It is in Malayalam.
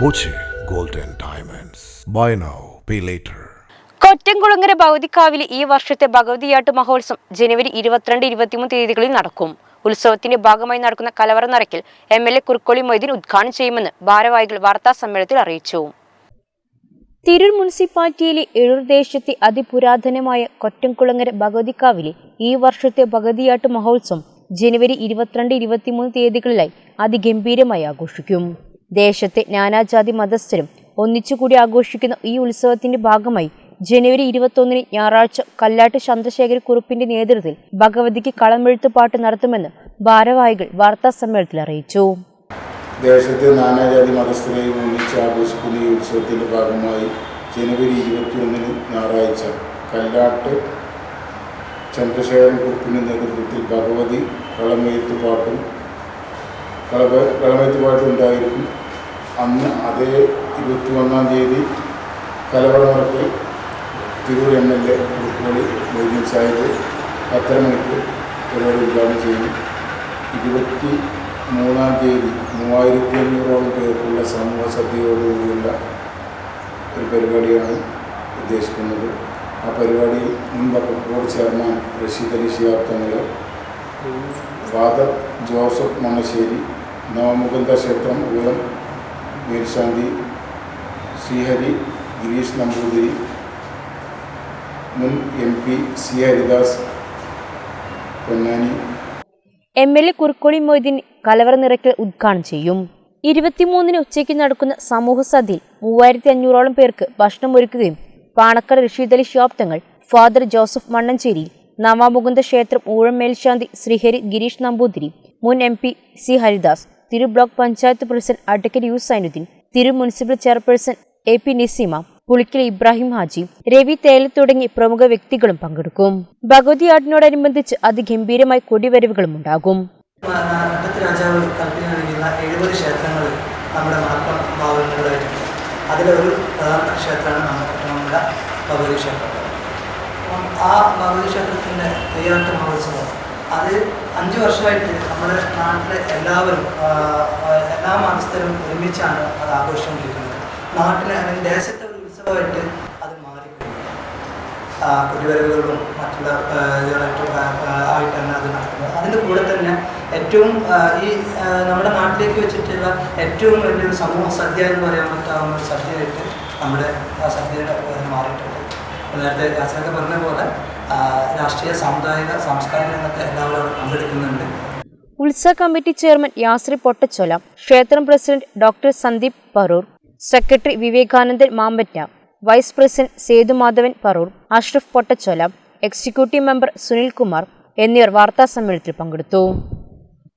Boche golden diamonds buy now pay later Kottamkulangara ഭഗവതിക്കാവിലെ ഈ വർഷത്തെ ഭഗവതിയാട്ട് മഹോത്സവം ജനുവരി ഇരുപത്തിരണ്ട് ഇരുപത്തിമൂന്ന് തീയതികളിൽ നടക്കും. ഉത്സവത്തിന്റെ ഭാഗമായി നടക്കുന്ന കലവറ നിറയ്ക്കൽ M L A Kurukkoli Moideen ഉദ്ഘാടനം ചെയ്യുമെന്ന് ഭാരവാഹികൾ വാർത്താ സമ്മേളനത്തിൽ അറിയിച്ചു. തിരൂർ മുനിസിപ്പാലിറ്റിയിലെ എഴൂർ ദേശത്തെ അതിപുരാതനമായ കൊറ്റംകുളങ്ങര ഭഗവതിക്കാവിലെ ഈ വർഷത്തെ ഭഗവതിയാട്ട് മഹോത്സവം ജനുവരി ഇരുപത്തിരണ്ട് ഇരുപത്തിമൂന്ന് തീയതികളിലായി അതിഗംഭീരമായി ആഘോഷിക്കും. ദേശത്തെ നാനാജാതി മതസ്ഥരും ഒന്നിച്ചുകൂടി ആഘോഷിക്കുന്ന ഈ ഉത്സവത്തിന്റെ ഭാഗമായി ജനുവരി ഇരുപത്തൊന്നിന് ഞായറാഴ്ച കല്ലാട്ട് ചന്ദ്രശേഖര കുറുപ്പിന്റെ നേതൃത്വത്തിൽ ഭഗവതിക്ക് കളമെഴുത്ത് പാട്ട് നടത്തുമെന്ന് ഭാരവാഹികൾ വാർത്താ സമ്മേളനത്തിൽ അറിയിച്ചു. ദേശത്തെ നാനാജാതി മതസ്ഥരെയും ഒന്നിച്ച് ആഘോഷിക്കുന്ന ഈ ഉത്സവത്തിന്റെ ഭാഗമായി ജനുവരി ഇരുപത്തിയൊന്നിന് ഞായറാഴ്ച കല്ലാട്ട് ചന്ദ്രശേഖരൻ കുറുപ്പിന്റെ നേതൃത്വത്തിൽ ഭഗവതി കളമെഴുത്ത് പാട്ടും കളപ കളമെഴുത്ത് പാട്ടും ഉണ്ടായിരിക്കും. അന്ന് അതേ ഇരുപത്തി ഒന്നാം തീയതി കലവറ മുറക്കിൽ Tirur M L A Kurukkoli Moideen Sahib പത്തര മണിക്ക് പരിപാടി ഉദ്ഘാടനം ചെയ്യും. ഇരുപത്തി മൂന്നാം തീയതി മൂവായിരത്തി അഞ്ഞൂറോളം പേർക്കുള്ള സമൂഹ സദ്യയോടുകൂടിയുള്ള ഒരു പരിപാടിയാണ് ഉദ്ദേശിക്കുന്നത്. ആ പരിപാടിയിൽ മുൻ Waqf board chairman Rasheed Ali Shiyab father Joseph Manassery Navamukunda ക്ഷേത്രം ഉയരം മേൽശാന്തി ശ്രീഹരി ഗിരീഷ് നമ്പൂതിരി മുൻ M P C Haridas Ponnani. M L A Kurukkoli Moideen കലവറ നിറയ്ക്കൽ ഉദ്ഘാടനം ചെയ്യും. ഇരുപത്തിമൂന്നിന് ഉച്ചയ്ക്ക് നടക്കുന്ന സമൂഹ സദ്യയിൽ മൂവായിരത്തി അഞ്ഞൂറോളം പേർക്ക് ഭക്ഷണം ഒരുക്കുകയും പാണക്കാട് റഷീദ് അലി തങ്ങൾ ഫാദർ ജോസഫ് മണ്ണഞ്ചേരി നവാമുകുന്ദ ക്ഷേത്രം ഊഴം മേൽശാന്തി ശ്രീഹരി ഗിരീഷ് നമ്പൂതിരി മുൻ M P C Haridas Tiru block panchayat president advocate U Sainuddin Tiru municipal chairperson A P Niseema Pulikkal Ibrahim Haji Ravi Thela തുടങ്ങി പ്രമുഖ വ്യക്തികളും പങ്കെടുക്കും. ഭഗവതി ആടിനോടനുബന്ധിച്ച് അതിഗംഭീരമായി കൊടിവരവുകളും ഉണ്ടാകും. ക്ഷേത്രങ്ങൾ നമ്മുടെ അതിലൊരു ക്ഷേത്രമാണ് ആ ഭഗവതി ക്ഷേത്രത്തിന്റെ തെയ്യാറ്റ മഹോത്സവം അത് അഞ്ച് വർഷമായിട്ട് നമ്മുടെ നാട്ടിലെ എല്ലാവരും എല്ലാ മതസ്ഥരും ഒരുമിച്ചാണ് അത് ആഘോഷിച്ചുകൊണ്ടിരിക്കുന്നത്. നാട്ടിലെ അല്ലെങ്കിൽ ദേശത്തെ ഒരു ഉത്സവമായിട്ട് അത് മാറിക്കഴിഞ്ഞു. കുടിവരവുകളും മറ്റുള്ള ആയിട്ട് ആയിട്ടാണ് അത് നടക്കുന്നത്. അതിന്റെ കൂടെ തന്നെ ഏറ്റവും ഈ നമ്മുടെ നാട്ടിലേക്ക് വെച്ചിട്ടുള്ള ഏറ്റവും വലിയൊരു സമൂഹ സദ്യ എന്ന് പറയാൻ പറ്റാവുന്ന ഒരു സദ്യയായിട്ട് നമ്മുടെ സദ്യയുടെ മാറിയിട്ടുണ്ട്. നേരത്തെ യാത്രയൊക്കെ പറഞ്ഞ പോലെ രാഷ്ട്രീയ സാമുദായിക സാംസ്കാരിക രംഗത്തെ എല്ലാവരും പങ്കെടുക്കുന്നുണ്ട്. ഉത്സവ കമ്മിറ്റി ചെയർമാൻ യാസ്രി പൊട്ടച്ചോല ക്ഷേത്രം president doctor Sandeep Parur secretary Vivekanandan Mampatta vice president Sethumadhavan Parur Ashraf Pottachola executive member Sunil Kumar എന്നിവർ വാർത്താ സമ്മേളനത്തിൽ പങ്കെടുത്തു.